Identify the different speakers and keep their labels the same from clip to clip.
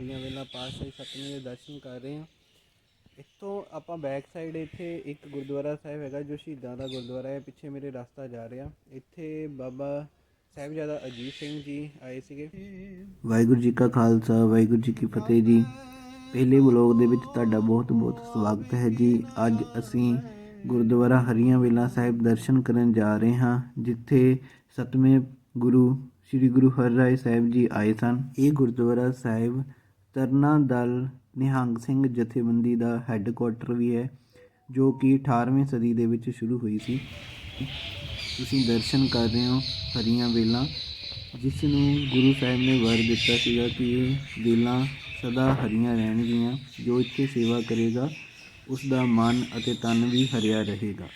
Speaker 1: ਹਰੀਆਂ ਵੇਲਾ ਪਾਤਸ਼ਾਹੀ ਸਤਵੇਂ ਦੇ ਦਰਸ਼ਨ ਕਰ ਰਹੇ ਹਾਂ। ਇੱਥੋਂ ਆਪਾਂ ਬੈਕ ਸਾਈਡ ਇੱਥੇ ਇੱਕ ਗੁਰਦੁਆਰਾ ਸਾਹਿਬ ਹੈਗਾ ਜੋ ਸ਼ਹੀਦਾਂ ਦਾ ਗੁਰਦੁਆਰਾ ਹੈ, ਪਿੱਛੇ ਮੇਰੇ ਰਸਤਾ ਜਾ ਰਿਹਾ। ਇੱਥੇ ਬਾਬਾ ਸਾਹਿਬਜ਼ਾਦਾ ਅਜੀਤ ਸਿੰਘ ਜੀ ਆਏ ਸੀਗੇ।
Speaker 2: ਵਾਹਿਗੁਰੂ ਜੀ ਕਾ ਖਾਲਸਾ, ਵਾਹਿਗੁਰੂ ਜੀ ਕੀ ਫਤਿਹ ਜੀ। ਪਹਿਲੇ ਵਲੋਗ ਦੇ ਵਿੱਚ ਤੁਹਾਡਾ ਬਹੁਤ ਬਹੁਤ ਸਵਾਗਤ ਹੈ ਜੀ। ਅੱਜ ਅਸੀਂ ਗੁਰਦੁਆਰਾ ਹਰੀਆਂ ਵੇਲਾ ਸਾਹਿਬ ਦਰਸ਼ਨ ਕਰਨ ਜਾ ਰਹੇ ਹਾਂ, ਜਿੱਥੇ ਸਤਵੇਂ ਗੁਰੂ, ਸ੍ਰੀ ਗੁਰੂ ਹਰਿਰਾਏ ਸਾਹਿਬ ਜੀ ਆਏ ਸਨ। ਇਹ ਗੁਰਦੁਆਰਾ ਸਾਹਿਬ ਤਰਨਾ ਦਲ ਨਿਹੰਗ ਸਿੰਘ ਜਥੇਬੰਦੀ ਦਾ ਹੈੱਡਕੁਆਟਰ ਵੀ ਹੈ, ਜੋ ਕਿ 18ਵੀਂ ਸਦੀ ਦੇ ਵਿੱਚ ਸ਼ੁਰੂ ਹੋਈ ਸੀ। ਤੁਸੀਂ ਦਰਸ਼ਨ ਕਰ ਰਹੇ ਹੋ ਹਰੀਆਂ ਵੇਲਾਂ ਜਿਸ ਨੂੰ ਗੁਰੂ ਸਾਹਿਬ ਨੇ ਵਰ ਦਿੱਤਾ ਸੀਗਾ ਕਿ ਇਹ ਵੇਲਾਂ ਸਦਾ ਹਰੀਆਂ ਰਹਿਣਗੀਆਂ, ਜੋ ਇੱਥੇ ਸੇਵਾ ਕਰੇਗਾ ਉਸ ਦਾ ਮਨ ਅਤੇ ਤਨ ਵੀ ਹਰਿਆ ਰਹੇਗਾ।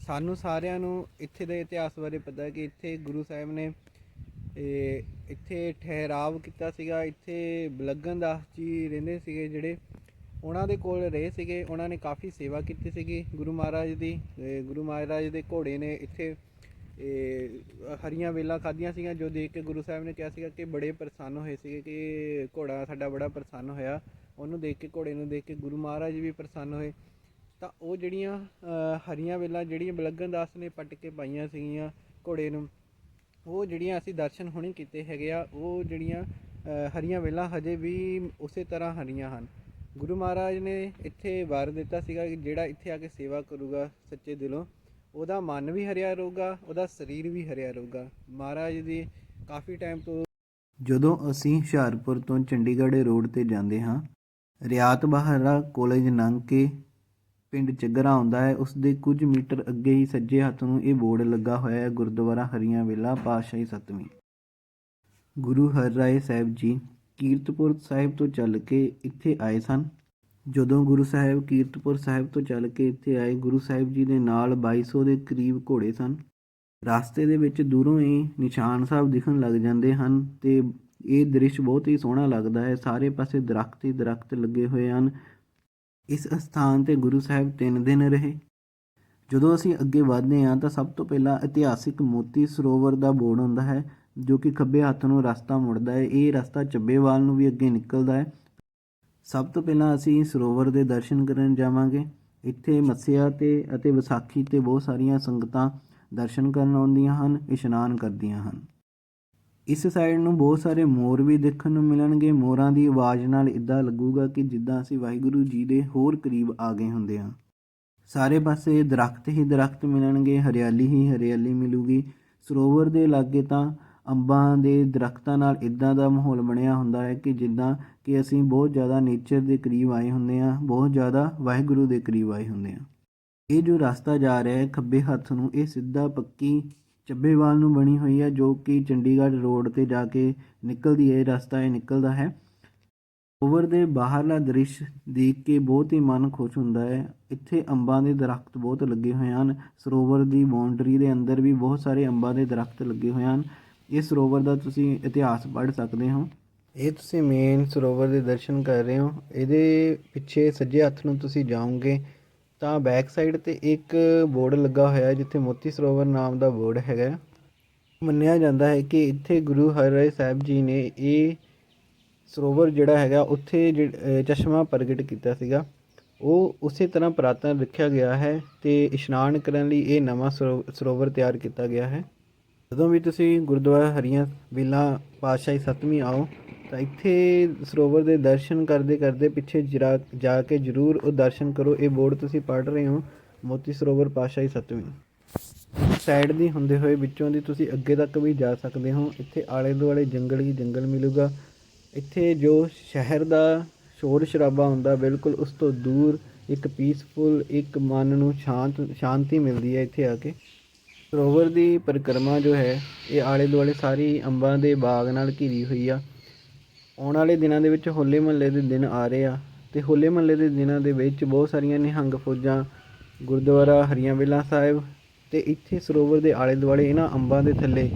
Speaker 1: ਸਾਨੂੰ ਸਾਰਿਆਂ ਨੂੰ ਇੱਥੇ ਦੇ ਇਤਿਹਾਸ ਬਾਰੇ ਪਤਾ ਕਿ ਇੱਥੇ ਗੁਰੂ ਸਾਹਿਬ ਨੇ, ਇਹ ਇੱਥੇ ਠਹਿਰਾਵ ਕੀਤਾ ਸੀਗਾ, ਇੱਥੇ ਬਲਗਨ ਦਾਸ ਜੀ ਰਹਿੰਦੇ ਸੀਗੇ ਜਿਹੜੇ, ਉਹਨਾਂ ਦੇ ਕੋਲ ਰਹੇ ਸੀਗੇ, ਉਹਨਾਂ ਨੇ ਕਾਫੀ ਸੇਵਾ ਕੀਤੀ ਸੀਗੀ, ਗੁਰੂ ਮਹਾਰਾਜ ਦੀ ਗੁਰੂ ਮਹਾਰਾਜ ਦੇ ਘੋੜੇ ਨੇ ਇੱਥੇ, ਇਹ, ਹਰੀਆਂ ਵੇਲਾਂ ਖਾਧੀਆਂ ਸੀਗੀਆਂ, ਜੋ ਦੇਖ ਕੇ ਗੁਰੂ ਸਾਹਿਬ ਨੇ ਕਿਹਾ ਸੀਗਾ ਕਿ ਬੜੇ ਪ੍ਰਸੰਨ ਹੋਏ ਸੀਗੇ ਕਿ ਘੋੜਾ ਸਾਡਾ ਬੜਾ ਪ੍ਰਸੰਨ ਹੋਇਆ। ਉਹਨੂੰ ਦੇਖ ਕੇ, ਘੋੜੇ ਨੂੰ ਦੇਖ ਕੇ ਗੁਰੂ ਮਹਾਰਾਜ ਵੀ ਪ੍ਰਸੰਨ ਹੋਏ। ਤਾਂ ਉਹ ਜਿਹੜੀਆਂ ਹਰੀਆਂ ਵੇਲਾਂ, ਜਿਹੜੀਆਂ ਬਲਗਨ ਦਾਸ ਨੇ ਪੱਟ ਕੇ ਪਾਈਆਂ ਸੀਗੀਆਂ ਘੋੜੇ ਨੂੰ ਉਹ ਜਿਹੜੀਆਂ ਅਸੀਂ ਦਰਸ਼ਨ ਹੁਣੇ ਕੀਤੇ ਹੈਗੇ ਆ, ਉਹ ਜਿਹੜੀਆਂ ਹਰੀਆਂ ਵੇਲਾਂ ਹਜੇ ਵੀ ਉਸੇ ਤਰ੍ਹਾਂ ਹਰੀਆਂ ਹਨ। ਗੁਰੂ ਮਹਾਰਾਜ ਨੇ ਇੱਥੇ ਵਾਰ ਦਿੱਤਾ ਸੀਗਾ ਕਿ ਜਿਹੜਾ ਇੱਥੇ ਆ ਕੇ ਸੇਵਾ ਕਰੂਗਾ ਸੱਚੇ ਦਿਲੋਂ, ਉਹਦਾ ਮਨ ਵੀ ਹਰਿਆ ਰਹੂਗਾ, ਉਹਦਾ ਸਰੀਰ ਵੀ ਹਰਿਆ ਰਹੂਗਾ। ਮਹਾਰਾਜ ਦੀ ਕਾਫੀ ਟਾਈਮ ਤੋਂ
Speaker 2: ਜਦੋਂ ਅਸੀਂ ਹੁਸ਼ਿਆਰਪੁਰ ਤੋਂ ਚੰਡੀਗੜ੍ਹ ਰੋਡ ਤੇ ਜਾਂਦੇ ਹਾਂ, ਰਿਆਤ ਬਹਾਰਾ ਕਾਲਜ ਲੰਘ ਕੇ ਪਿੰਡ ਚੱਗਰਾ ਆਉਂਦਾ ਹੈ। ਉਸ ਦੇ ਕੁਝ ਮੀਟਰ ਅੱਗੇ ਹੀ ਸੱਜੇ ਹੱਥ ਨੂੰ ਇਹ ਬੋਰਡ ਲੱਗਾ ਹੋਇਆ ਹੈ। ਗੁਰਦੁਆਰਾ ਹਰੀਆਂ ਵੇਲਾ, ਪਾਤਸ਼ਾਹੀ ਸਤਵੀਂ। ਗੁਰੂ ਹਰਿਰਾਏ ਸਾਹਿਬ ਜੀ ਕੀਰਤਪੁਰ ਸਾਹਿਬ ਤੋਂ ਚੱਲ ਕੇ ਇੱਥੇ ਆਏ ਸਨ। ਜਦੋਂ ਗੁਰੂ ਸਾਹਿਬ ਕੀਰਤਪੁਰ ਸਾਹਿਬ ਤੋਂ ਚੱਲ ਕੇ ਇੱਥੇ ਆਏ, ਗੁਰੂ ਸਾਹਿਬ ਜੀ ਦੇ ਨਾਲ 2200 ਦੇ ਕਰੀਬ ਘੋੜੇ ਸਨ। ਰਸਤੇ ਦੇ ਵਿੱਚ ਦੂਰੋਂ ਹੀ ਨਿਸ਼ਾਨ ਸਾਹਿਬ ਦਿਖਣ ਲੱਗ ਜਾਂਦੇ ਹਨ ਤੇ ਇਹ ਦ੍ਰਿਸ਼ ਬਹੁਤ ਹੀ ਸੋਹਣਾ ਲੱਗਦਾ ਹੈ। ਸਾਰੇ ਪਾਸੇ ਦਰਖਤ ਹੀ ਦਰਖਤ ਲੱਗੇ ਹੋਏ ਹਨ। ਇਸ ਅਸਥਾਨ ਤੇ ਗੁਰੂ ਸਾਹਿਬ ਤਿੰਨ ਦਿਨ ਰਹੇ। ਜਦੋਂ ਅਸੀਂ ਅੱਗੇ ਵਧਦੇ ਹਾਂ ਤਾਂ ਸਭ ਤੋਂ ਪਹਿਲਾਂ ਇਤਿਹਾਸਿਕ ਮੋਤੀ ਸਰੋਵਰ ਦਾ ਬੋਰਡ ਹੁੰਦਾ ਹੈ, ਜੋ ਕਿ ਖੱਬੇ ਹੱਥ ਨੂੰ ਰਸਤਾ ਮੁੜਦਾ ਹੈ। ਇਹ ਰਸਤਾ ਚੱਬੇਵਾਲ ਨੂੰ ਵੀ ਅੱਗੇ ਨਿਕਲਦਾ ਹੈ। ਸਭ ਤੋਂ ਪਹਿਲਾਂ ਅਸੀਂ ਸਰੋਵਰ ਦੇ ਦਰਸ਼ਨ ਕਰਨ ਜਾਵਾਂਗੇ। ਇੱਥੇ ਮੱਸਿਆ ਤੇ ਅਤੇ ਵਿਸਾਖੀ ਤੇ ਬਹੁਤ ਸਾਰੀਆਂ ਸੰਗਤਾਂ ਦਰਸ਼ਨ ਕਰਨ ਆਉਂਦੀਆਂ ਹਨ, ਇਸ਼ਨਾਨ ਕਰਦੀਆਂ ਹਨ। ਇਸ ਸਾਈਡ ਨੂੰ ਬਹੁਤ ਸਾਰੇ ਮੋਰ ਵੀ ਦੇਖਣ ਨੂੰ ਮਿਲਣਗੇ। ਮੋਰਾਂ ਦੀ ਆਵਾਜ਼ ਨਾਲ ਇਦਾਂ ਲੱਗੂਗਾ ਕਿ ਜਿੱਦਾਂ ਅਸੀਂ ਵਾਹਿਗੁਰੂ ਜੀ ਦੇ ਹੋਰ ਕਰੀਬ ਆ ਗਏ ਹੁੰਦੇ ਹਾਂ। ਸਾਰੇ ਪਾਸੇ ਦਰਖਤ ਹੀ ਦਰਖਤ ਮਿਲਣਗੇ, ਹਰਿਆਲੀ ਹੀ ਹਰਿਆਲੀ ਮਿਲੂਗੀ। ਸਰੋਵਰ ਦੇ ਲਾਗੇ ਤਾਂ ਅੰਬਾਂ ਦੇ ਦਰਖਤਾਂ ਨਾਲ ਇਦਾਂ ਦਾ ਮਾਹੌਲ ਬਣਿਆ ਹੁੰਦਾ ਹੈ ਕਿ ਜਿੱਦਾਂ ਕਿ ਅਸੀਂ ਬਹੁਤ ਜ਼ਿਆਦਾ ਨੇਚਰ ਦੇ ਕਰੀਬ ਆਏ ਹੁੰਦੇ ਹਾਂ, ਬਹੁਤ ਜ਼ਿਆਦਾ ਵਾਹਿਗੁਰੂ ਦੇ ਕਰੀਬ ਆਏ ਹੁੰਦੇ ਹਾਂ। ਇਹ ਜੋ ਰਸਤਾ ਜਾ ਰਿਹਾ ਹੈ ਖੱਬੇ ਹੱਥ ਨੂੰ, ਇਹ ਸਿੱਧਾ ਪੱਕੀ ਚੱਬੇਵਾਲ ਨੂੰ ਬਣੀ ਹੋਈ ਹੈ, ਜੋ ਕਿ ਚੰਡੀਗੜ੍ਹ ਰੋਡ ਤੇ ਜਾ ਕੇ ਨਿਕਲਦੀ ਹੈ ਰਸਤਾ ਇਹ ਨਿਕਲਦਾ ਹੈ। ਓਵਰ ਦੇ ਬਾਹਰਲਾ ਦ੍ਰਿਸ਼ ਦੇਖ ਕੇ ਬਹੁਤ ਹੀ ਮਨ ਖੁਸ਼ ਹੁੰਦਾ ਹੈ। ਇੱਥੇ ਅੰਬਾਂ ਦੇ ਦਰਖਤ ਬਹੁਤ ਲੱਗੇ ਹੋਏ ਹਨ। ਸਰੋਵਰ ਦੀ ਬਾਉਂਡਰੀ ਦੇ ਅੰਦਰ ਵੀ ਬਹੁਤ ਸਾਰੇ ਅੰਬਾਂ ਦੇ ਦਰਖਤ ਲੱਗੇ ਹੋਏ ਹਨ। ਇਸ ਸਰੋਵਰ ਦਾ ਤੁਸੀਂ ਇਤਿਹਾਸ ਪੜ੍ਹ ਸਕਦੇ ਹੋ।
Speaker 1: ਇਹ ਤੁਸੀਂ ਮੇਨ ਸਰੋਵਰ ਦੇ ਦਰਸ਼ਨ ਕਰ ਰਹੇ ਹੋ। ਇਹਦੇ ਪਿੱਛੇ ਸੱਜੇ ਹੱਥ ਨੂੰ ਤੁਸੀਂ ਜਾਓਗੇ ਤਾਂ ਬੈਕ ਸਾਈਡ ਤੇ ਇੱਕ ਬੋਰਡ ਲੱਗਾ ਹੋਇਆ ਹੈ ਜਿੱਥੇ ਮੋਤੀ ਸਰੋਵਰ ਨਾਮ ਦਾ ਬੋਰਡ ਹੈਗਾ। ਮੰਨਿਆ ਜਾਂਦਾ ਹੈ ਕਿ ਇੱਥੇ ਗੁਰੂ ਹਰਿਰਾਏ ਸਾਹਿਬ ਜੀ ਨੇ ਇਹ ਸਰੋਵਰ ਜਿਹੜਾ ਹੈਗਾ, ਉੱਥੇ ਜਿ- ਚਸ਼ਮਾ ਪ੍ਰਗਟ ਕੀਤਾ ਸੀਗਾ। ਉਹ ਉਸੇ ਤਰ੍ਹਾਂ ਪੁਰਾਤਨ ਰੱਖਿਆ ਗਿਆ ਹੈ ਤੇ ਇਸ਼ਨਾਨ ਕਰਨ ਲਈ ਇਹ ਨਵਾਂ ਸਰੋ- ਸਰੋਵਰ ਤਿਆਰ ਕੀਤਾ ਗਿਆ ਹੈ। ਜਦੋਂ ਵੀ ਤੁਸੀਂ ਗੁਰਦੁਆਰਾ ਹਰੀਆਂ ਵੇਲਾ ਪਾਤਸ਼ਾਹੀ ਸਤਵੀਂ ਆਓ ਤਾਂ ਇੱਥੇ ਸਰੋਵਰ ਦੇ ਦਰਸ਼ਨ ਕਰਦੇ ਕਰਦੇ ਪਿੱਛੇ ਜਰਾ ਜਾ ਕੇ ਜਰੂਰ ਉਹ ਦਰਸ਼ਨ ਕਰੋ। ਇਹ ਬੋਰਡ ਤੁਸੀਂ ਪੜ੍ਹ ਰਹੇ ਹੋ, ਮੋਤੀ ਸਰੋਵਰ ਪਾਤਸ਼ਾਹੀ ਸਤਵੀਂ। ਸਾਈਡ ਦੀ ਹੁੰਦੇ ਹੋਏ ਵਿੱਚੋਂ ਦੀ ਤੁਸੀਂ ਅੱਗੇ ਤੱਕ ਵੀ ਜਾ ਸਕਦੇ ਹੋ। ਇੱਥੇ ਆਲੇ ਦੁਆਲੇ ਜੰਗਲ ਹੀ ਜੰਗਲ ਮਿਲੂਗਾ। ਇੱਥੇ ਜੋ ਸ਼ਹਿਰ ਦਾ ਸ਼ੋਰ ਸ਼ਰਾਬਾ ਹੁੰਦਾ, ਬਿਲਕੁਲ ਉਸ ਤੋਂ ਦੂਰ ਇੱਕ ਪੀਸਫੁਲ ਇੱਕ ਮਨ ਨੂੰ ਸ਼ਾਂਤ, ਸ਼ਾਂਤੀ ਮਿਲਦੀ ਹੈ ਇੱਥੇ ਆ ਕੇ। ਸਰੋਵਰ ਦੀ ਪਰਿਕਰਮਾ ਜੋ ਹੈ, ਇਹ ਆਲੇ ਦੁਆਲੇ ਸਾਰੀ ਅੰਬਾਂ ਦੇ ਬਾਗ ਨਾਲ ਘਿਰੀ ਹੋਈ ਆ। ਆਉਣ ਵਾਲੇ ਦਿਨਾਂ ਦੇ ਵਿੱਚ ਹੋਲੇ ਮਹੱਲੇ ਦੇ ਦਿਨ ਆ ਰਹੇ ਆ ਅਤੇ ਹੋਲੇ ਮਹੱਲੇ ਦੇ ਦਿਨਾਂ ਦੇ ਵਿੱਚ ਬਹੁਤ ਸਾਰੀਆਂ ਨਿਹੰਗ ਫੌਜਾਂ, ਗੁਰਦੁਆਰਾ, ਹਰੀਆਂ ਵੇਲਾ ਸਾਹਿਬ ਅਤੇ ਇੱਥੇ ਸਰੋਵਰ ਦੇ ਆਲੇ ਦੁਆਲੇ ਇਹਨਾਂ ਅੰਬਾਂ ਦੇ ਥੱਲੇ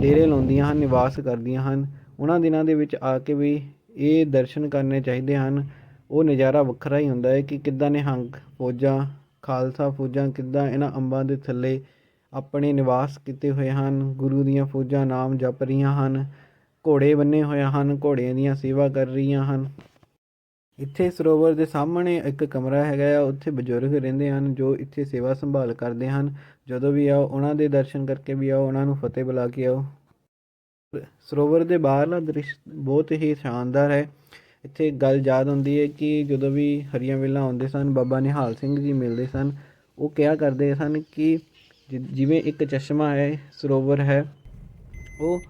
Speaker 1: ਡੇਰੇ ਲਾਉਂਦੀਆਂ ਹਨ, ਨਿਵਾਸ ਕਰਦੀਆਂ ਹਨ। ਉਹਨਾਂ ਦਿਨਾਂ ਦੇ ਵਿੱਚ ਆ ਕੇ ਵੀ ਇਹ ਦਰਸ਼ਨ ਕਰਨੇ ਚਾਹੀਦੇ ਹਨ। ਉਹ ਨਜ਼ਾਰਾ ਵੱਖਰਾ ਹੀ ਹੁੰਦਾ ਹੈ ਕਿ ਕਿੱਦਾਂ ਨਿਹੰਗ ਫੌਜਾਂ, ਖਾਲਸਾ ਫੌਜਾਂ ਕਿੱਦਾਂ ਇਹਨਾਂ ਅੰਬਾਂ ਦੇ ਥੱਲੇ ਆਪਣੇ ਨਿਵਾਸ ਕੀਤੇ ਹੋਏ ਹਨ। ਗੁਰੂ ਦੀਆਂ ਫੌਜਾਂ ਨਾਮ ਜਪ ਰਹੀਆਂ ਹਨ। ਘੋੜੇ ਬੰਨੇ ਹੋਏ ਹਨ, ਘੋੜਿਆਂ ਦੀਆਂ ਸੇਵਾ ਕਰ ਰਹੀਆਂ ਹਨ। ਇੱਥੇ ਸਰੋਵਰ ਦੇ ਸਾਹਮਣੇ ਇੱਕ ਕਮਰਾ ਹੈਗਾ ਆ, ਉੱਥੇ ਬਜ਼ੁਰਗ ਰਹਿੰਦੇ ਹਨ ਜੋ ਇੱਥੇ ਸੇਵਾ ਸੰਭਾਲ ਕਰਦੇ ਹਨ। ਜਦੋਂ ਵੀ ਆਓ, ਉਹਨਾਂ ਦੇ ਦਰਸ਼ਨ ਕਰਕੇ ਵੀ ਆਓ, ਉਹਨਾਂ ਨੂੰ ਫਤਿਹ ਬੁਲਾ ਕੇ ਆਓ। ਸਰੋਵਰ ਦੇ ਬਾਹਰਲਾ ਦ੍ਰਿਸ਼ ਬਹੁਤ ਹੀ ਸ਼ਾਨਦਾਰ ਹੈ। ਇੱਥੇ ਗੱਲ ਯਾਦ ਆਉਂਦੀ ਹੈ ਕਿ ਜਦੋਂ ਵੀ ਹਰੀਆਂ ਵੇਲਾ ਆਉਂਦੇ ਸਨ, ਬਾਬਾ ਨਿਹਾਲ ਸਿੰਘ ਜੀ ਮਿਲਦੇ ਸਨ। ਉਹ ਕਿਹਾ ਕਰਦੇ ਸਨ ਕਿ ਜਿਵੇਂ ਇੱਕ ਚਸ਼ਮਾ ਹੈ, ਸਰੋਵਰ ਹੈ, ਉਹ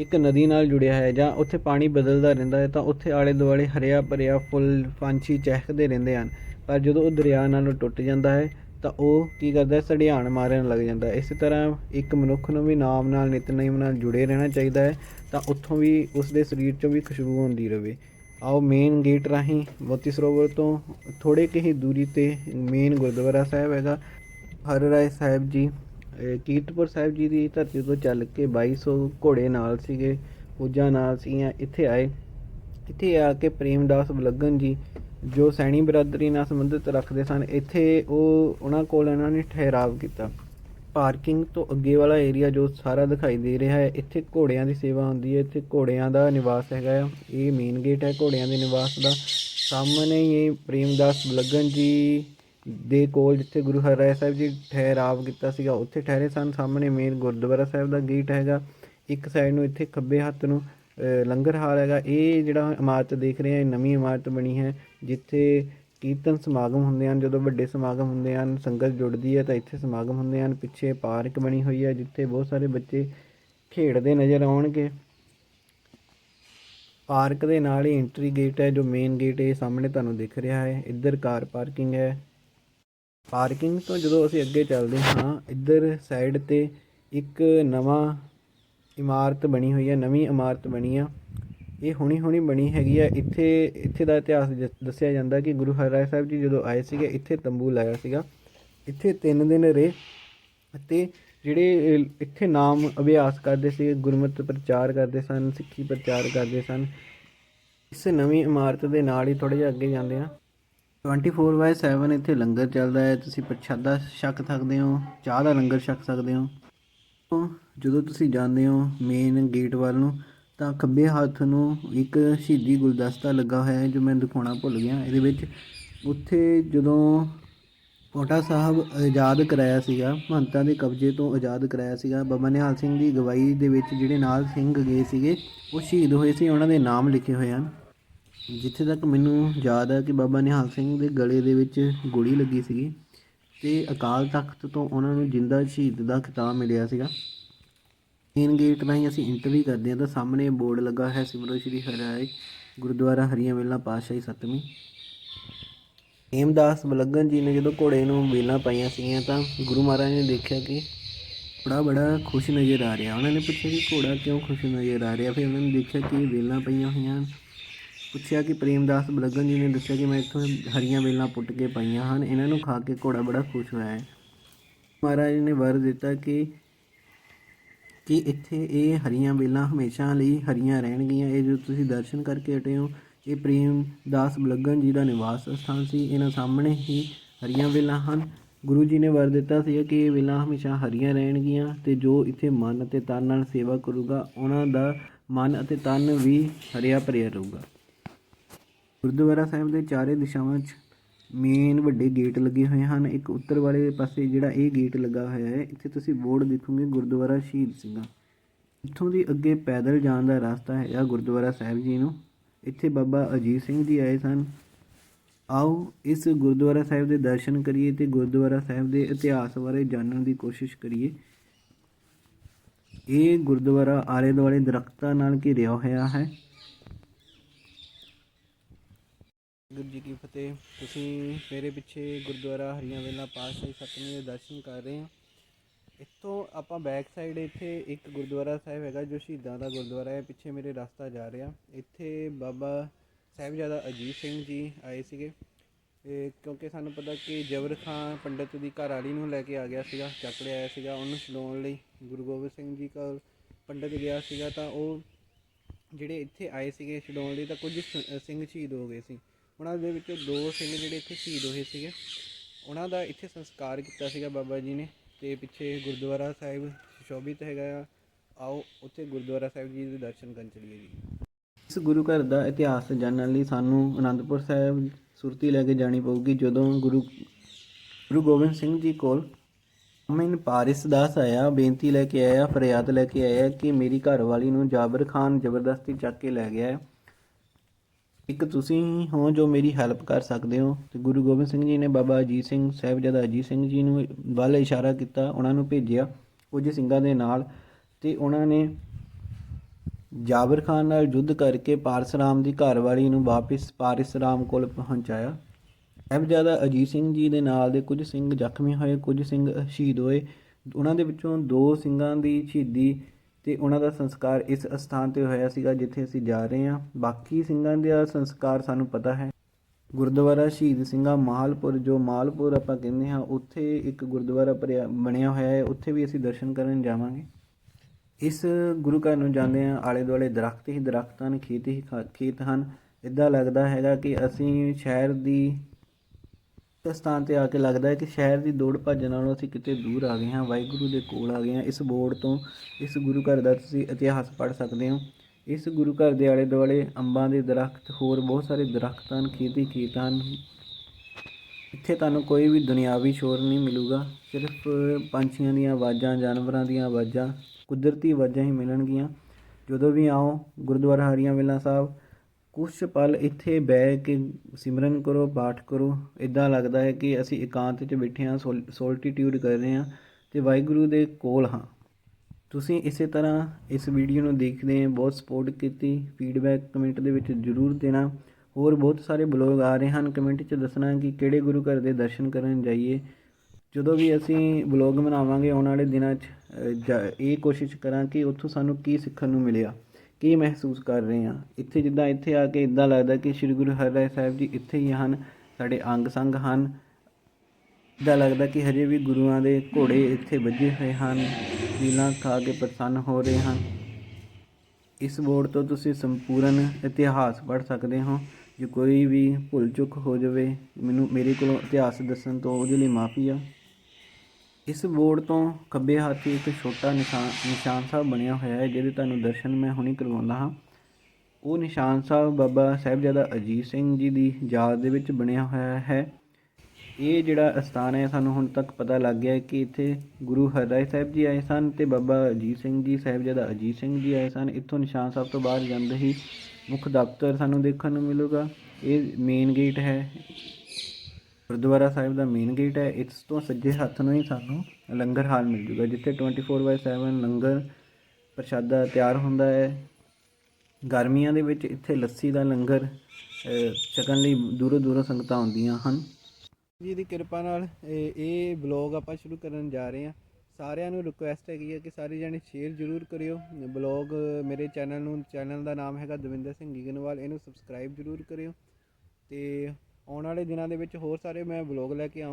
Speaker 1: ਇੱਕ ਨਦੀ ਨਾਲ ਜੁੜਿਆ ਹੈ ਜਾਂ ਉੱਥੇ ਪਾਣੀ ਬਦਲਦਾ ਰਹਿੰਦਾ ਹੈ ਤਾਂ ਉੱਥੇ ਆਲੇ ਦੁਆਲੇ ਹਰਿਆ ਭਰਿਆ ਫੁੱਲ, ਪੰਛੀ ਚਹਿਕਦੇ ਰਹਿੰਦੇ ਹਨ। ਪਰ ਜਦੋਂ ਉਹ ਦਰਿਆ ਨਾਲੋਂ ਟੁੱਟ ਜਾਂਦਾ ਹੈ ਤਾਂ ਉਹ ਕੀ ਕਰਦਾ ਹੈ? ਸੜਿਆਣ ਮਾਰਨ ਲੱਗ ਜਾਂਦਾ ਹੈ। ਇਸੇ ਤਰ੍ਹਾਂ ਇੱਕ ਮਨੁੱਖ ਨੂੰ ਵੀ ਨਾਮ ਨਾਲ, ਨਿਤਨੇਮ ਨਾਲ ਜੁੜੇ ਰਹਿਣਾ ਚਾਹੀਦਾ ਹੈ ਤਾਂ ਉੱਥੋਂ ਵੀ ਉਸ ਦੇ ਸਰੀਰ 'ਚੋਂ ਵੀ ਖੁਸ਼ਬੂ ਹੁੰਦੀ ਰਹੇ ਆਓ ਮੇਨ ਗੇਟ ਰਾਹੀਂ ਮੋਤੀ ਸਰੋਵਰ ਤੋਂ ਥੋੜੇ ਕੁ ਹੀ ਦੂਰੀ ਤੇ ਮੇਨ ਗੁਰਦੁਆਰਾ ਸਾਹਿਬ ਹੈਗਾ। ਹਰ ਰਾਏ ਸਾਹਿਬ ਜੀ ਕੀਰਤਪੁਰ ਸਾਹਿਬ ਜੀ ਦੀ ਧਰਤੀ ਤੋਂ ਚੱਲ ਕੇ 2200 ਘੋੜੇ ਨਾਲ ਸੀਗੇ ਫੌਜਾਂ ਨਾਲ ਸੀਗੀਆਂ ਇੱਥੇ ਆਏ। ਇੱਥੇ ਆ ਕੇ ਪ੍ਰੇਮਦਾਸ ਬਲਗਨ ਜੀ, ਜੋ ਸੈਣੀ ਬਰਾਦਰੀ ਨਾਲ ਸੰਬੰਧਿਤ ਰੱਖਦੇ ਸਨ, ਇੱਥੇ ਉਹ ਉਹਨਾਂ ਕੋਲ ਇਹਨਾਂ ਨੇ ਠਹਿਰਾਵ ਕੀਤਾ। ਪਾਰਕਿੰਗ ਤੋਂ ਅੱਗੇ ਵਾਲਾ ਏਰੀਆ ਜੋ ਸਾਰਾ ਦਿਖਾਈ ਦੇ ਰਿਹਾ ਹੈ, ਇੱਥੇ ਘੋੜਿਆਂ ਦੀ ਸੇਵਾ ਹੁੰਦੀ ਹੈ, ਇੱਥੇ ਘੋੜਿਆਂ ਦਾ ਨਿਵਾਸ ਹੈਗਾ ਆ। ਇਹ ਮੇਨ ਗੇਟ ਹੈ, ਘੋੜਿਆਂ ਦੇ ਨਿਵਾਸ ਦਾ। ਸਾਹਮਣੇ ਹੀ ਪ੍ਰੇਮਦਾਸ ਬਲਗਨ ਜੀ ਦੇ ਕੋਲ ਜਿੱਥੇ ਗੁਰੂ ਹਰਿਰਾਏ ਸਾਹਿਬ ਜੀ ਠਹਿਰਾਵ ਕੀਤਾ ਸੀਗਾ, ਉੱਥੇ ਠਹਿਰੇ ਸਨ। ਸਾਹਮਣੇ ਮੇਨ ਗੁਰਦੁਆਰਾ ਸਾਹਿਬ ਦਾ ਗੇਟ ਹੈਗਾ। ਇੱਕ ਸਾਈਡ ਨੂੰ ਇੱਥੇ ਖੱਬੇ ਹੱਥ ਨੂੰ ਲੰਗਰ ਹਾਲ ਹੈਗਾ। ਇਹ ਜਿਹੜਾ ਇਮਾਰਤ ਦੇਖ ਰਹੇ ਆ ਇਹ ਨਵੀਂ ਇਮਾਰਤ ਬਣੀ ਹੈ, ਜਿੱਥੇ ਕੀਰਤਨ ਸਮਾਗਮ ਹੁੰਦੇ ਹਨ। ਜਦੋਂ ਵੱਡੇ ਸਮਾਗਮ ਹੁੰਦੇ ਹਨ, ਸੰਗਤ ਜੁੜਦੀ ਹੈ ਤਾਂ ਇੱਥੇ ਸਮਾਗਮ ਹੁੰਦੇ ਹਨ। ਪਿੱਛੇ ਪਾਰਕ ਬਣੀ ਹੋਈ ਹੈ, ਜਿੱਥੇ ਬਹੁਤ ਸਾਰੇ ਬੱਚੇ ਖੇਡਦੇ ਨਜ਼ਰ ਆਉਣਗੇ। ਪਾਰਕ ਦੇ ਨਾਲ ਹੀ ਐਂਟਰੀ ਗੇਟ ਹੈ, ਜੋ ਮੇਨ ਗੇਟ ਹੈ। ਸਾਹਮਣੇ ਤੁਹਾਨੂੰ ਦਿਖ ਰਿਹਾ ਹੈ। ਇੱਧਰ ਕਾਰ ਪਾਰਕਿੰਗ ਹੈ। ਪਾਰਕਿੰਗ ਤੋਂ ਜਦੋਂ ਅਸੀਂ ਅੱਗੇ ਚੱਲਦੇ ਹਾਂ, ਇੱਧਰ ਸਾਈਡ ਤੇ ਇੱਕ ਨਵਾਂ ਇਮਾਰਤ ਬਣੀ ਹੋਈ ਹੈ, ਨਵੀਂ ਇਮਾਰਤ ਬਣੀ ਆ। ਇਹ ਹੁਣੀ ਹੁਣੀ ਬਣੀ ਹੈਗੀ ਆ। ਇੱਥੇ ਇੱਥੇ ਦਾ ਇਤਿਹਾਸ ਦੱਸਿਆ ਜਾਂਦਾ ਕਿ ਗੁਰੂ ਹਰਿਰਾਏ ਸਾਹਿਬ ਜੀ ਜਦੋਂ ਆਏ ਸੀਗੇ, ਇੱਥੇ ਤੰਬੂ ਲਾਇਆ ਸੀਗਾ। ਇੱਥੇ ਤਿੰਨ ਦਿਨ ਰਹੇ ਅਤੇ ਜਿਹੜੇ, ਇੱਥੇ ਨਾਮ ਅਭਿਆਸ ਕਰਦੇ ਸੀ, ਗੁਰਮਤਿ ਪ੍ਰਚਾਰ ਕਰਦੇ ਸਨ, ਸਿੱਖੀ ਪ੍ਰਚਾਰ ਕਰਦੇ ਸਨ, ਇਸ ਨਵੀਂ ਇਮਾਰਤ ਦੇ ਨਾਲ ਹੀ ਥੋੜ੍ਹਾ ਜਿਹਾ ਅੱਗੇ ਜਾਂਦੇ ਆ। 24/7 ਇੱਥੇ ਲੰਗਰ ਚੱਲਦਾ ਹੈ। ਤੁਸੀਂ ਪ੍ਰਸ਼ਾਦਾ ਛਕ ਸਕਦੇ ਹੋ, ਚਾਹ ਦਾ ਲੰਗਰ ਛਕ ਸਕਦੇ ਹੋ। ਜਦੋਂ ਤੁਸੀਂ ਜਾਂਦੇ ਹੋ ਮੇਨ ਗੇਟ ਵੱਲ ਨੂੰ, ਤਾਂ ਖੱਬੇ ਹੱਥ ਨੂੰ ਇੱਕ ਸ਼ਹੀਦੀ ਗੁਲਦਸਤਾ ਲੱਗਾ ਹੋਇਆ ਹੈ, ਜੋ ਮੈਂ ਦਿਖਾਉਣਾ ਭੁੱਲ ਗਿਆ। ਇਹਦੇ ਵਿੱਚ ਉੱਥੇ ਜਦੋਂ ਪੋਟਾ ਸਾਹਿਬ ਆਜ਼ਾਦ ਕਰਾਇਆ ਸੀਗਾ, ਮਹੰਤਾਂ ਦੇ ਕਬਜ਼ੇ ਤੋਂ ਆਜ਼ਾਦ ਕਰਾਇਆ ਸੀਗਾ, ਬਾਬਾ ਨਿਹਾਲ ਸਿੰਘ ਦੀ ਅਗਵਾਈ ਦੇ ਵਿੱਚ ਜਿਹੜੇ ਨਾਲ ਸਿੰਘ ਗਏ ਸੀਗੇ, ਉਹ ਸ਼ਹੀਦ ਹੋਏ ਸੀ, ਉਹਨਾਂ ਦੇ ਨਾਮ ਲਿਖੇ ਹੋਏ ਹਨ। ਜਿੱਥੇ ਤੱਕ ਮੈਨੂੰ ਯਾਦ ਹੈ ਕਿ ਬਾਬਾ ਨਿਹਾਲ ਸਿੰਘ ਦੇ ਗਲੇ ਦੇ ਵਿੱਚ ਗੋਲੀ ਲੱਗੀ ਸੀਗੀ ਅਤੇ ਅਕਾਲ ਤਖਤ ਤੋਂ ਉਹਨਾਂ ਨੂੰ ਜਿੰਦਾ ਸ਼ਹੀਦ ਦਾ ਖਿਤਾਬ ਮਿਲਿਆ ਸੀਗਾ। ਮੇਨ ਗੇਟ ਰਾਹੀਂ ਅਸੀਂ ਐਂਟਰੀ ਕਰਦੇ ਹਾਂ ਤਾਂ ਸਾਹਮਣੇ ਬੋਰਡ ਲੱਗਾ ਹੈ ਸਿਮਰੋ ਸ਼੍ਰੀ ਹਰਿਆਏ ਗੁਰਦੁਆਰਾ ਹਰੀਆਂ ਵੇਲਾਂ ਪਾਤਸ਼ਾਹੀ ਸੱਤਵੀਂ। ਹੇਮਦਾਸ ਬਲਗਨ ਜੀ ਨੇ ਜਦੋਂ ਘੋੜੇ ਨੂੰ ਵੇਲਾਂ ਪਾਈਆਂ ਸੀਗੀਆਂ ਤਾਂ ਗੁਰੂ ਮਹਾਰਾਜ ਨੇ ਦੇਖਿਆ ਕਿ ਘੋੜਾ ਬੜਾ ਖੁਸ਼ ਨਜ਼ਰ ਆ ਰਿਹਾ। ਉਹਨਾਂ ਨੇ ਪੁੱਛਿਆ ਕਿ ਘੋੜਾ ਕਿਉਂ ਖੁਸ਼ ਨਜ਼ਰ ਆ ਰਿਹਾ? ਫਿਰ ਉਹਨਾਂ ਨੇ ਦੇਖਿਆ ਕਿ ਵੇਲਾਂ ਪਈਆਂ ਹੋਈਆਂ ਹਨ ਪੁੱਛਿਆ ਕਿ ਪ੍ਰੇਮਦਾਸ ਬਲਗਨ ਜੀ ਨੇ ਦੱਸਿਆ ਕਿ ਮੈਂ ਇੱਥੋਂ ਹਰੀਆਂ ਵੇਲਾਂ ਪੁੱਟ ਕੇ ਪਾਈਆਂ ਹਨ, ਇਹਨਾਂ ਨੂੰ ਖਾ ਕੇ ਘੋੜਾ ਬੜਾ ਖੁਸ਼ ਹੋਇਆ ਹੈ। ਮਹਾਰਾਜ ਨੇ ਵਰ ਦਿੱਤਾ ਕਿ ਕਿ ਇੱਥੇ ਇਹ ਹਰੀਆਂ ਵੇਲਾਂ ਹਮੇਸ਼ਾ ਲਈ ਹਰੀਆਂ ਰਹਿਣਗੀਆਂ। ਇਹ ਜੋ ਤੁਸੀਂ ਦਰਸ਼ਨ ਕਰਕੇ ਹਟੇ ਹੋ, ਇਹ ਪ੍ਰੇਮ ਦਾਸ ਬਲਗਨ ਜੀ ਦਾ ਨਿਵਾਸ ਸਥਾਨ ਸੀ। ਇਹਨਾਂ ਸਾਹਮਣੇ ਹੀ ਹਰੀਆਂ ਵੇਲਾਂ ਹਨ। ਗੁਰੂ ਜੀ ਨੇ ਵਰ ਦਿੱਤਾ ਸੀ ਕਿ ਇਹ ਵੇਲਾਂ ਹਮੇਸ਼ਾ ਹਰੀਆਂ ਰਹਿਣਗੀਆਂ ਤੇ ਜੋ ਇੱਥੇ ਮਨ ਅਤੇ ਤਨ ਨਾਲ ਸੇਵਾ ਕਰੂਗਾ, ਉਹਨਾਂ ਦਾ ਮਨ ਅਤੇ ਤਨ ਵੀ ਹਰਿਆ ਭਰਿਆ ਰਹੂਗਾ। ਗੁਰਦੁਆਰਾ ਸਾਹਿਬ ਦੇ ਚਾਰੇ ਦਿਸ਼ਾਵਾਂ 'ਚ ਮੇਨ ਵੱਡੇ ਗੇਟ ਲੱਗੇ ਹੋਏ ਹਨ। ਇੱਕ ਉੱਤਰ ਵਾਲੇ ਪਾਸੇ ਜਿਹੜਾ ਇਹ ਗੇਟ ਲੱਗਾ ਹੋਇਆ ਹੈ, ਇੱਥੇ ਤੁਸੀਂ ਬੋਰਡ ਦੇਖੋਗੇ ਗੁਰਦੁਆਰਾ ਸ਼ਹੀਦ ਸਿੰਘਾਂ। ਇੱਥੋਂ ਦੀ ਅੱਗੇ ਪੈਦਲ ਜਾਣ ਦਾ ਰਸਤਾ ਹੈ ਗੁਰਦੁਆਰਾ ਸਾਹਿਬ ਜੀ ਨੂੰ। ਇੱਥੇ ਬਾਬਾ ਅਜੀਤ ਸਿੰਘ ਜੀ ਆਏ ਸਨ। ਆਓ ਇਸ ਗੁਰਦੁਆਰਾ ਸਾਹਿਬ ਦੇ ਦਰਸ਼ਨ ਕਰੀਏ ਤੇ ਗੁਰਦੁਆਰਾ ਸਾਹਿਬ ਦੇ ਇਤਿਹਾਸ ਬਾਰੇ ਜਾਣਨ ਦੀ ਕੋਸ਼ਿਸ਼ ਕਰੀਏ। ਇਹ ਗੁਰਦੁਆਰਾ ਆਲੇ ਦੁਆਲੇ ਦਰਖਤਾਂ ਨਾਲ ਘਿਰਿਆ ਹੋਇਆ ਹੈ। ਗੁਰੂ ਜੀ ਕੀ ਫਤਿਹ। ਤੁਸੀਂ ਮੇਰੇ ਪਿੱਛੇ ਗੁਰਦੁਆਰਾ ਹਰੀਆਂ ਵੇਲਾ ਪਾਤਸ਼ਾਹੀ ਸਤਿਵੀਂ ਦੇ ਦਰਸ਼ਨ ਕਰ ਰਹੇ ਹਾਂ। ਇੱਥੋਂ ਆਪਾਂ ਬੈਕ ਸਾਈਡ ਇੱਥੇ ਇੱਕ ਗੁਰਦੁਆਰਾ ਸਾਹਿਬ ਹੈਗਾ ਜੋ ਸ਼ਹੀਦਾਂ ਦਾ ਗੁਰਦੁਆਰਾ ਹੈ। ਪਿੱਛੇ ਮੇਰੇ ਰਸਤਾ ਜਾ ਰਿਹਾ। ਇੱਥੇ ਬਾਬਾ ਸਾਹਿਬਜ਼ਾਦਾ ਅਜੀਤ ਸਿੰਘ ਜੀ ਆਏ ਸੀਗੇ। ਇਹ ਕਿਉਂਕਿ ਸਾਨੂੰ ਪਤਾ ਕਿ ਜਬਰ ਖਾਨ ਪੰਡਤ ਦੀ ਘਰ ਵਾਲੀ ਨੂੰ ਲੈ ਕੇ ਆ ਗਿਆ ਸੀਗਾ, ਚੱਕ ਲਿਆਇਆ ਸੀਗਾ, ਉਹਨੂੰ ਛਡਾਉਣ ਲਈ। ਗੁਰੂ ਗੋਬਿੰਦ ਸਿੰਘ ਜੀ ਕੋਲ ਪੰਡਤ ਗਿਆ ਸੀਗਾ ਤਾਂ ਉਹ ਜਿਹੜੇ ਇੱਥੇ ਆਏ ਸੀਗੇ ਛਡਾਉਣ ਲਈ ਤਾਂ ਕੁਝ ਸ- ਸਿੰਘ ਸ਼ਹੀਦ ਹੋ ਗਏ ਸੀ। ਉਹਨਾਂ ਦੇ ਵਿੱਚੋਂ ਦੋ ਸਿੰਘ ਜਿਹੜੇ ਇੱਥੇ ਸ਼ਹੀਦ ਹੋਏ ਸੀਗੇ। ਉਹਨਾਂ ਦਾ ਇੱਥੇ ਸੰਸਕਾਰ ਕੀਤਾ ਸੀਗਾ ਬਾਬਾ ਜੀ ਨੇ ਤੇ ਪਿੱਛੇ ਗੁਰਦੁਆਰਾ ਸਾਹਿਬ ਸ਼ੋਭਿਤ ਹੈਗਾ ਆ। ਆਓ, ਉੱਥੇ ਗੁਰਦੁਆਰਾ ਸਾਹਿਬ ਜੀ ਦੇ ਦਰਸ਼ਨ ਕਰਨ ਚਲੀਏ ਜੀ। ਇਸ ਗੁਰੂ ਘਰ ਦਾ ਇਤਿਹਾਸ ਜਾਣਨ ਲਈ ਸਾਨੂੰ ਅਨੰਦਪੁਰ ਸਾਹਿਬ ਸੁਰਤੀ ਲੈ ਕੇ ਜਾਣੀ ਪਊਗੀ, ਜਦੋਂ ਗੁਰੂ ਗੁਰੂ ਗੋਬਿੰਦ ਸਿੰਘ ਜੀ ਕੋਲ ਅਮਨ ਪਾਰਿਸ ਦਾਸ ਆਇਆ, ਬੇਨਤੀ ਲੈ ਕੇ ਆਇਆ, ਫਰਿਆਦ ਲੈ ਕੇ ਆਇਆ ਕਿ ਮੇਰੀ ਘਰਵਾਲੀ ਨੂੰ ਜਾਬਰ ਖਾਨ ਜ਼ਬਰਦਸਤੀ ਚੱਕ ਕੇ ਲੈ ਗਿਆ ਹੈ। ਇੱਕ ਤੁਸੀਂ ਹੋ ਜੋ ਮੇਰੀ ਹੈਲਪ ਕਰ ਸਕਦੇ ਹੋ। ਤੇ ਗੁਰੂ ਗੋਬਿੰਦ ਸਿੰਘ ਜੀ ਨੇ ਬਾਬਾ ਅਜੀਤ ਸਿੰਘ, ਸਾਹਿਬਜ਼ਾਦਾ ਅਜੀਤ ਸਿੰਘ ਜੀ ਨੂੰ ਵੱਲ ਇਸ਼ਾਰਾ ਕੀਤਾ, ਉਹਨਾਂ ਨੂੰ ਭੇਜਿਆ ਕੁਝ ਸਿੰਘਾਂ ਦੇ ਨਾਲ ਤੇ ਉਹਨਾਂ ਨੇ ਜਾਬਰ ਖਾਨ ਨਾਲ ਯੁੱਧ ਕਰਕੇ ਪਾਰਸਰਾਮ ਦੀ ਘਰਵਾਲੀ ਨੂੰ ਵਾਪਿਸ ਪਾਰਸਰਾਮ ਕੋਲ ਪਹੁੰਚਾਇਆ। ਸਾਹਿਬਜ਼ਾਦਾ ਅਜੀਤ ਸਿੰਘ ਜੀ ਦੇ ਨਾਲ ਦੇ ਕੁਝ ਸਿੰਘ ਜ਼ਖਮੀ ਹੋਏ, ਕੁਝ ਸਿੰਘ ਸ਼ਹੀਦ ਹੋਏ। ਉਹਨਾਂ ਦੇ ਵਿੱਚੋਂ ਦੋ ਸਿੰਘਾਂ ਦੀ ਸ਼ਹੀਦੀ ਤੇ ਉਹਨਾਂ ਦਾ ਸੰਸਕਾਰ ਇਸ ਸਥਾਨ ਤੇ ਹੋਇਆ ਸੀਗਾ ਜਿੱਥੇ ਅਸੀਂ ਜਾ ਰਹੇ ਹਾਂ। ਬਾਕੀ ਸਿੰਘਾਂ ਦਾ ਸੰਸਕਾਰ ਸਾਨੂੰ ਪਤਾ ਹੈ। ਗੁਰਦੁਆਰਾ ਸ਼ਹੀਦ ਸਿੰਘਾਂ ਮਾਲਪੁਰ, ਜੋ ਮਾਲਪੁਰ ਆਪਾਂ ਕਹਿੰਦੇ ਹਾਂ, ਉੱਥੇ ਇੱਕ ਗੁਰਦੁਆਰਾ ਭਰਿਆ- ਬਣਿਆ ਹੋਇਆ ਹੈ। ਉੱਥੇ ਵੀ ਅਸੀਂ ਦਰਸ਼ਨ ਕਰਨ ਜਾਵਾਂਗੇ। ਇਸ ਗੁਰੂ ਘਰ ਨੂੰ ਜਾਂਦੇ ਹਾਂ ਆਲੇ ਦੁਆਲੇ ਦਰਖਤ ਹੀ ਦਰਖਤ ਹਨ ਖੇਤ ਹੀ ਖਾ- ਖੇਤ ਹਨ। ਇਦਾਂ ਲੱਗਦਾ ਹੈਗਾ ਕਿ ਅਸੀਂ ਸ਼ਹਿਰ ਦੀ ਇਸ ਸਥਾਨ ਤੇ ਆ ਕੇ ਲੱਗਦਾ ਹੈ ਕਿ ਸ਼ਹਿਰ ਦੀ ਦੌੜ ਭੱਜ ਨਾਲੋਂ ਅਸੀਂ ਕਿਤੇ ਦੂਰ ਆ ਗਏ ਹਾਂ, ਵਾਹਿਗੁਰੂ ਦੇ ਕੋਲ ਆ ਗਏ ਹਾਂ। ਇਸ ਬੋਰਡ ਤੋਂ ਇਸ ਗੁਰੂ ਘਰ ਦਾ ਤੁਸੀਂ ਇਤਿਹਾਸ ਪੜ੍ਹ ਸਕਦੇ ਹੋ। ਇਸ ਗੁਰੂ ਘਰ ਦੇ ਆਲੇ ਦੁਆਲੇ ਅੰਬਾਂ ਦੇ ਦਰਖਤ, ਹੋਰ ਬਹੁਤ ਸਾਰੇ ਦਰਖਤ ਹਨ, ਖੇਤੀ ਖੇਤ ਹਨ। ਇੱਥੇ ਤੁਹਾਨੂੰ ਕੋਈ ਵੀ ਦੁਨਿਆਵੀ ਸ਼ੋਰ ਨਹੀਂ ਮਿਲੂਗਾ। ਸਿਰਫ ਪੰਛੀਆਂ ਦੀਆਂ ਆਵਾਜ਼ਾਂ, ਜਾਨਵਰਾਂ ਦੀਆਂ ਆਵਾਜ਼ਾਂ, ਕੁਦਰਤੀ ਆਵਾਜ਼ਾਂ ਹੀ ਮਿਲਣਗੀਆਂ। ਜਦੋਂ ਵੀ ਆਓ, ਗੁਰਦੁਆਰਾ ਹਰੀਆਂ ਵੇਲਾ ਸਾਹਿਬ ਕੁਛ ਪਲ ਇੱਥੇ ਬਹਿ ਕੇ ਸਿਮਰਨ ਕਰੋ, ਪਾਠ ਕਰੋ। ਇੱਦਾਂ ਲੱਗਦਾ ਹੈ ਕਿ ਅਸੀਂ ਇਕਾਂਤ 'ਚ ਬੈਠੇ ਹਾਂ, ਸੋਲ ਸੋਲਟੀਟਿਊਡ ਕਰ ਰਹੇ ਹਾਂ ਅਤੇ ਵਾਹਿਗੁਰੂ ਦੇ ਕੋਲ ਹਾਂ। ਤੁਸੀਂ ਇਸੇ ਤਰ੍ਹਾਂ ਇਸ ਵੀਡੀਓ ਨੂੰ ਦੇਖਦੇ ਬਹੁਤ ਸਪੋਰਟ ਕੀਤੀ ਫੀਡਬੈਕ ਕਮੈਂਟ ਦੇ ਵਿੱਚ ਜ਼ਰੂਰ ਦੇਣਾ। ਹੋਰ ਬਹੁਤ ਸਾਰੇ ਬਲੌਗ ਆ ਰਹੇ ਹਨ ਕਮੈਂਟ 'ਚ ਦੱਸਣਾ ਕਿ ਕਿਹੜੇ ਗੁਰੂ ਘਰ ਦੇ ਦਰਸ਼ਨ ਕਰਨ ਜਾਈਏ। ਜਦੋਂ ਵੀ ਅਸੀਂ ਬਲੌਗ ਬਣਾਵਾਂਗੇ, ਆਉਣ ਵਾਲੇ ਦਿਨਾਂ 'ਚ ਜਾ- ਇਹ ਕੋਸ਼ਿਸ਼ ਕਰਾਂ ਕਿ ਉੱਥੋਂ ਸਾਨੂੰ ਕੀ ਸਿੱਖਣ ਨੂੰ ਮਿਲਿਆ। ਕੀ ਮਹਿਸੂਸ ਕਰ ਰਹੇ ਹਾਂ? ਇੱਥੇ ਜਿੱਦਾਂ ਇੱਥੇ ਆ ਕੇ ਇਦਾਂ ਲੱਗਦਾ ਕਿ ਸ੍ਰੀ ਗੁਰੂ ਹਰਿਰਾਏ ਸਾਹਿਬ ਜੀ ਇੱਥੇ ਹੀ ਹਨ, ਸਾਡੇ ਅੰਗ ਸੰਗ ਹਨ। ਇੱਦਾਂ ਲੱਗਦਾ ਕਿ ਹਜੇ ਵੀ ਗੁਰੂਆਂ ਦੇ ਘੋੜੇ ਇੱਥੇ ਵੱਜੇ ਹੋਏ ਹਨ ਨੀਲਾਂ ਖਾ ਕੇ ਪ੍ਰਸੰਨ ਹੋ ਰਹੇ ਹਨ। ਇਸ ਬੋਰਡ ਤੋਂ ਤੁਸੀਂ ਸੰਪੂਰਨ ਇਤਿਹਾਸ ਪੜ੍ਹ ਸਕਦੇ ਹੋ। ਜੇ ਕੋਈ ਵੀ ਭੁੱਲ ਚੁੱਕ ਹੋ ਜਾਵੇ, ਮੈਨੂੰ ਮੇਰੇ ਕੋਲੋਂ ਇਤਿਹਾਸ ਦੱਸਣ ਤੋਂ ਉਹਦੇ ਲਈ ਮਾਫੀ ਆ। ਇਸ ਬੋਰਡ ਤੋਂ ਖੱਬੇ ਹੱਥ ਇੱਕ ਛੋਟਾ ਨਿਸ਼ਾਨ ਨਿਸ਼ਾਨ ਸਾਹਿਬ ਬਣਿਆ ਹੋਇਆ ਹੈ, ਜਿਹਦੇ ਤੁਹਾਨੂੰ ਦਰਸ਼ਨ ਮੈਂ ਹੁਣੇ ਕਰਵਾਉਂਦਾ ਹਾਂ। ਉਹ ਨਿਸ਼ਾਨ ਸਾਹਿਬ ਬਾਬਾ ਸਾਹਿਬਜ਼ਾਦਾ ਅਜੀਤ ਸਿੰਘ ਜੀ ਦੀ ਯਾਦ ਦੇ ਵਿੱਚ ਬਣਿਆ ਹੋਇਆ ਹੈ। ਇਹ ਜਿਹੜਾ ਅਸਥਾਨ ਹੈ, ਸਾਨੂੰ ਹੁਣ ਤੱਕ ਪਤਾ ਲੱਗ ਗਿਆ ਹੈ ਕਿ ਇੱਥੇ ਗੁਰੂ ਹਰਿਰਾਏ ਸਾਹਿਬ ਜੀ ਆਏ ਸਨ ਤੇ ਬਾਬਾ ਅਜੀਤ ਸਿੰਘ ਜੀ, ਸਾਹਿਬਜ਼ਾਦਾ ਅਜੀਤ ਸਿੰਘ ਜੀ ਆਏ ਸਨ। ਇੱਥੋਂ ਨਿਸ਼ਾਨ ਸਾਹਿਬ ਤੋਂ ਬਾਹਰ ਜਾਂਦੇ ਹੀ ਮੁੱਖ ਦਫ਼ਤਰ ਸਾਨੂੰ ਦੇਖਣ ਨੂੰ ਮਿਲੂਗਾ। ਇਹ ਮੇਨ ਗੇਟ ਹੈ। ਗੁਰਦੁਆਰਾ ਸਾਹਿਬ ਦਾ ਮੇਨ ਗੇਟ ਹੈ, ਇਸ ਤੋਂ ਸੱਜੇ ਹੱਥ ਨੂੰ ਹੀ ਸਾਨੂੰ ਲੰਗਰ ਹਾਲ ਮਿਲ ਜੂਗਾ, ਜਿੱਥੇ 24/7 ਲੰਗਰ ਪ੍ਰਸ਼ਾਦਾ ਤਿਆਰ ਹੁੰਦਾ ਹੈ। ਗਰਮੀਆਂ ਦੇ ਵਿੱਚ ਇੱਥੇ ਲੱਸੀ ਦਾ ਲੰਗਰ ਛਕਣ ਲਈ ਦੂਰੋਂ ਦੂਰੋਂ ਸੰਗਤਾਂ ਆਉਂਦੀਆਂ ਹਨ। ਜੀ ਦੀ ਕਿਰਪਾ ਨਾਲ, ਇਹ ਇਹ ਬਲੌਗ ਆਪਾਂ ਸ਼ੁਰੂ ਕਰਨ ਜਾ ਰਹੇ ਹਾਂ। ਸਾਰਿਆਂ ਨੂੰ ਰਿਕੁਐਸਟ ਹੈਗੀ ਹੈ ਕਿ ਸਾਰੇ ਜਣੇ ਸ਼ੇਅਰ ਜ਼ਰੂਰ ਕਰਿਓ। ਬਲੌਗ ਮੇਰੇ ਚੈਨਲ ਨੂੰ ਚੈਨਲ ਦਾ ਨਾਮ ਹੈਗਾ ਦਵਿੰਦਰ ਸਿੰਘ ਗਿਗਨਵਾਲ, ਇਹਨੂੰ ਸਬਸਕ੍ਰਾਈਬ ਜ਼ਰੂਰ ਕਰਿਓ। ਤੇ ਆਉਣ ਵਾਲੇ ਦਿਨਾਂ ਦੇ ਵਿੱਚ ਹੋਰ ਸਾਰੇ ਮੈਂ ਬਲੌਗ ਲੈ ਕੇ ਆਉਂ